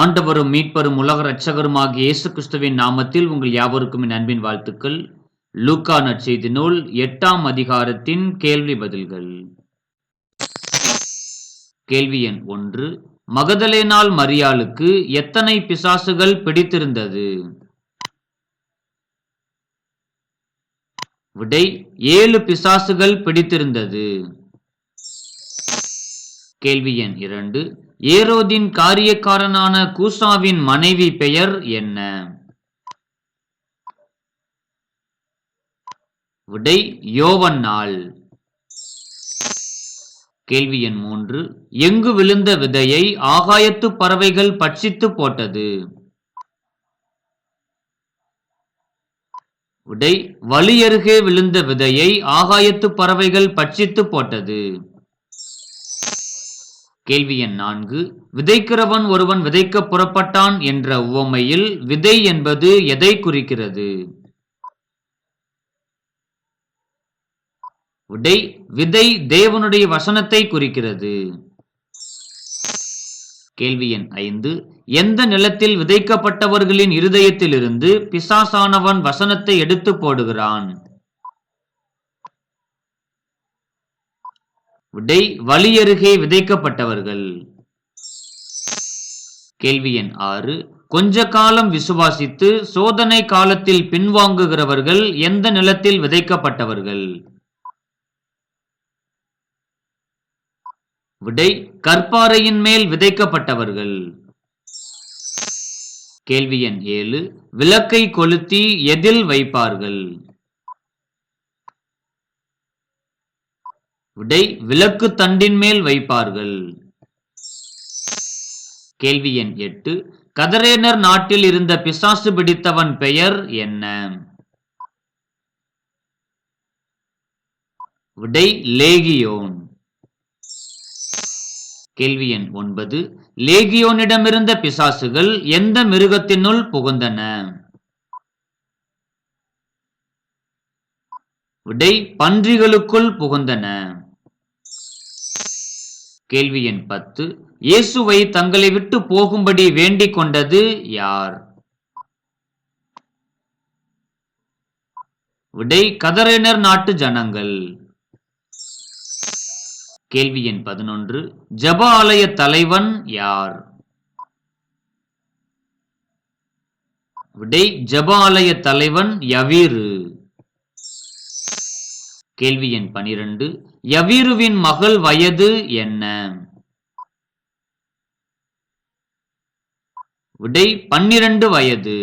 ஆண்டவரும் மீட்பரும் உலக இரட்சகருமாகிய இயேசு கிறிஸ்துவின் நாமத்தில் உங்கள் யாவருக்கும் என் அன்பின் வாழ்த்துக்கள். லூக்கா நற்செய்தி நூல் எட்டாம் அதிகாரத்தின் கேள்வி பதில்கள். கேள்வி எண் ஒன்று. மகதலேனால் மரியாளுக்கு எத்தனை பிசாசுகள் பிடித்திருந்தது? விடை ஏழு பிசாசுகள் பிடித்திருந்தது. கேள்வி எண் இரண்டு. ஏரோதின் காரியக்காரனான கூசாவின் மனைவி பெயர் என்ன? விடை யோவன்னாள் கேள்வி எண் மூன்று. எங்கு விழுந்த விதையை ஆகாயத்து பறவைகள் பட்சித்து போட்டது? விடை வலியருகே விழுந்த விதையை ஆகாயத்து பறவைகள் பட்சித்து போட்டது. கேள்வி எண் நான்கு. விதைக்கிறவன் ஒருவன் விதைக்க புறப்பட்டான் என்ற உவமையில் விதை என்பது எதை குறிக்கிறது? விடை விதை தேவனுடைய வசனத்தை குறிக்கிறது. கேள்வி எண் ஐந்து. எந்த நிலத்தில் விதைக்கப்பட்டவர்களின் இருதயத்திலிருந்து பிசாசானவன் வசனத்தை எடுத்து போடுகிறான்? விடை வழியருகே விதைக்கப்பட்டவர்கள். கேள்வி எண் ஆறு. கொஞ்ச காலம் விசுவாசித்து சோதனை காலத்தில் பின்வாங்குகிறவர்கள் எந்த நிலத்தில் விதைக்கப்பட்டவர்கள்? விடை கற்பாறையின் மேல் விதைக்கப்பட்டவர்கள். கேள்வி எண் ஏழு. விளக்கை கொளுத்தி எதில் வைப்பார்கள்? விடை விளக்கு தண்டின் மேல் வைப்பார்கள். கேள்வி எண் எட்டு. கதரேனர் நாட்டில் இருந்த பிசாசு பிடித்தவன் பெயர் என்ன? விடை லேகியோன். கேள்வி எண் ஒன்பது. லேகியோனிடமிருந்த பிசாசுகள் எந்த மிருகத்தினுள் புகுந்தன? விடை பன்றிகளுக்குள் புகுந்தன. கேள்வி எண் பத்து. இயேசுவை தங்களை விட்டு போகும்படி வேண்டிக் கொண்டது யார்? விடை கதறினர் நாட்டு ஜனங்கள். கேள்வி எண் பதினொன்று. ஜப ஆலய தலைவன் யார்? விடை ஜப ஆலய தலைவன் யவீரு. கேள்வி எண் பனிரெண்டு. யவீருவின் மகள் வயது என்ன? விடை பன்னிரண்டு வயது.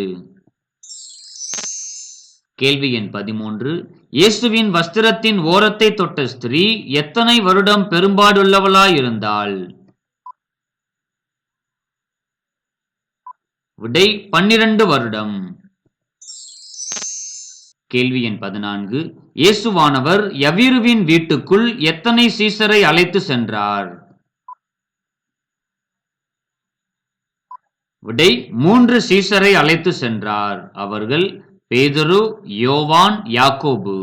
கேள்வி எண் பதிமூன்று. இயேசுவின் வஸ்திரத்தின் ஓரத்தை தொட்ட ஸ்திரீ எத்தனை வருடம் பெரும்பாடுள்ளவளாயிருந்தாள்? விடை பன்னிரண்டு வருடம். கேள்வி எண் பதினான்கு. இயேசுவானவர் யவீருவின் வீட்டுக்குள் எத்தனை சீசரை அழைத்து சென்றார்? விடை மூன்று சீசரை அழைத்து சென்றார். அவர்கள் பேதுரு யோவான் யாக்கோபு.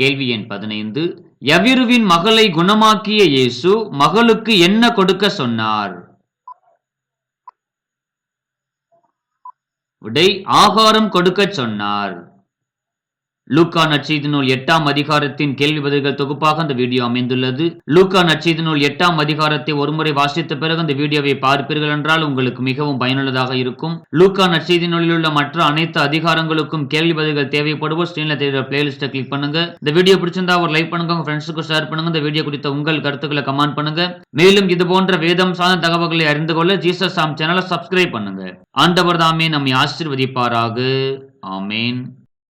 கேள்வி எண் பதினைந்து. யவிருவின் மகளை குணமாக்கிய இயேசு மகளுக்கு என்ன கொடுக்க சொன்னார்? உடை ஆகாரம் கொடுக்கச் சொன்னார். லூக்கா நற்செய்தி நூல் எட்டாம் அதிகாரத்தின் கேள்வி பதில்கள் தொகுப்பாக அந்த வீடியோ அமைந்துள்ளது. லூக்கா நற்செய்தி நூல் எட்டாம் அதிகாரத்தை ஒருமுறை வாசித்த பிறகு அந்த வீடியோவை பார்ப்பீர்கள் என்றால் உங்களுக்கு மிகவும் பயனுள்ளதாக இருக்கும். லூக்கா நற்செய்தி நூலில் உள்ள மற்ற அனைத்து அதிகாரங்களுக்கும் கேள்வி பதில்கள் தேவைப்படுவோம் ஸ்கிரீன்ல தெரியுற பிளேலிஸ்ட்டை கிளிக் பண்ணுங்க. இந்த வீடியோ பிடிச்சிருந்தா ஒரு லைக் பண்ணுங்க உங்க ஃப்ரெண்ட்ஸுக்கு ஷேர் பண்ணுங்க. இந்த வீடியோ குறித்த உங்கள் கருத்துக்களை கமெண்ட் பண்ணுங்க. மேலும் இது போன்ற வேதம் சார்ந்த தகவல்களை அறிந்து கொள்ள ஜீசஸ் சாம் சேனலை சப்ஸ்கிரைப் பண்ணுங்க. ஆண்டவர் தாமே நம்மை ஆசிர்வதிப்பாராக. ஆமேன்.